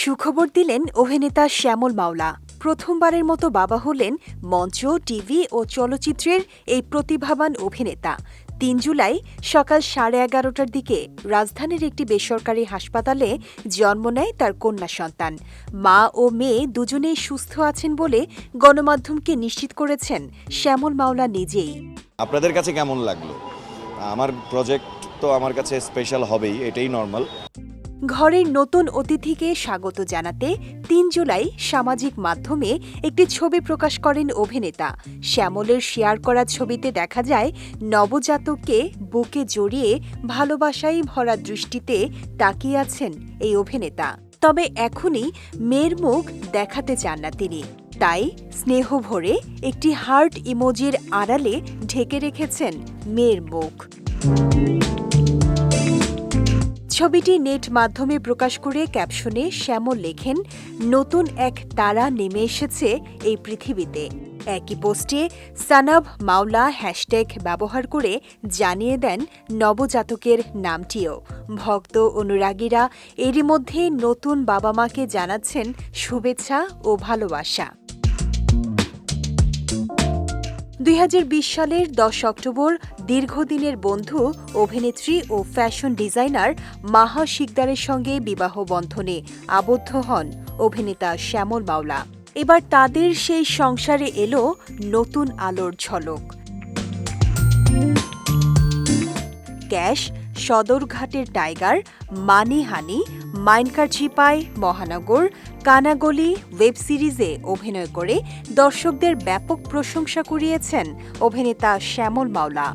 সুখবর দিলেন অভিনেতা শ্যামল মাওলা। প্রথমবারের মতো বাবা হলেন মঞ্চ, টিভি ও চলচ্চিত্রের এই প্রতিভাবান অভিনেতা। তিন জুলাই সকাল সাড়ে এগারোটার দিকে রাজধানীর একটি বেসরকারি হাসপাতালে জন্ম নেয় তার কন্যা সন্তান। মা ও মেয়ে দুজনেই সুস্থ আছেন বলে গণমাধ্যমকে নিশ্চিত করেছেন শ্যামল মাওলা নিজেই। আপনাদের কাছে কেমন লাগল? আমার প্রজেক্ট তো আমার কাছে স্পেশাল হবেই, এটাই নর্মাল ঘরের নতুন অতিথিকে স্বাগত জানাতে তিন জুলাই সামাজিক মাধ্যমে একটি ছবি প্রকাশ করেন অভিনেতা। শ্যামলের শেয়ার করা ছবিতে দেখা যায়, নবজাতককে বুকে জড়িয়ে ভালোবাসায় ভরা দৃষ্টিতে তাকিয়ে আছেন এই অভিনেতা। তবে এখনই মেয়ের মুখ দেখাতে চান না তিনি। তাই স্নেহ ভরে একটি হার্ট ইমোজির আড়ালে ঢেকে রেখেছেন মেয়ের মুখ। ছবিটি নেট মাধ্যমে প্রকাশ করে ক্যাপশনে শ্যামল লেখেন, নতুন এক তারা নেমে এসেছে এই পৃথিবীতে। একই পোস্টে সানাব মাওলা হ্যাশট্যাগ ব্যবহার করে জানিয়ে দেন নবজাতকের নামটিও। ভক্ত অনুরাগীরা এরই মধ্যে নতুন বাবা মাকে জানাচ্ছেন শুভেচ্ছা ও ভালোবাসা। দুই হাজার বিশ সালের দশ অক্টোবর দীর্ঘদিনের বন্ধু, অভিনেত্রী ও ফ্যাশন ডিজাইনার মাহা শিকদারের সঙ্গে বিবাহ বন্ধনে আবদ্ধ হন অভিনেতা শ্যামল মাওলা। এবার তাদের সেই সংসারে এলো নতুন আলোর ঝলক। ক্যাশ সদরঘাটের টাইগার, মানিহানি, মাইনকার চিপাই মহানগর, কানাগলি ওয়েব সিরিজে অভিনয় করে দর্শকদের ব্যাপক প্রশংসা কুড়িয়েছেন অভিনেতা শ্যামল মাওলা।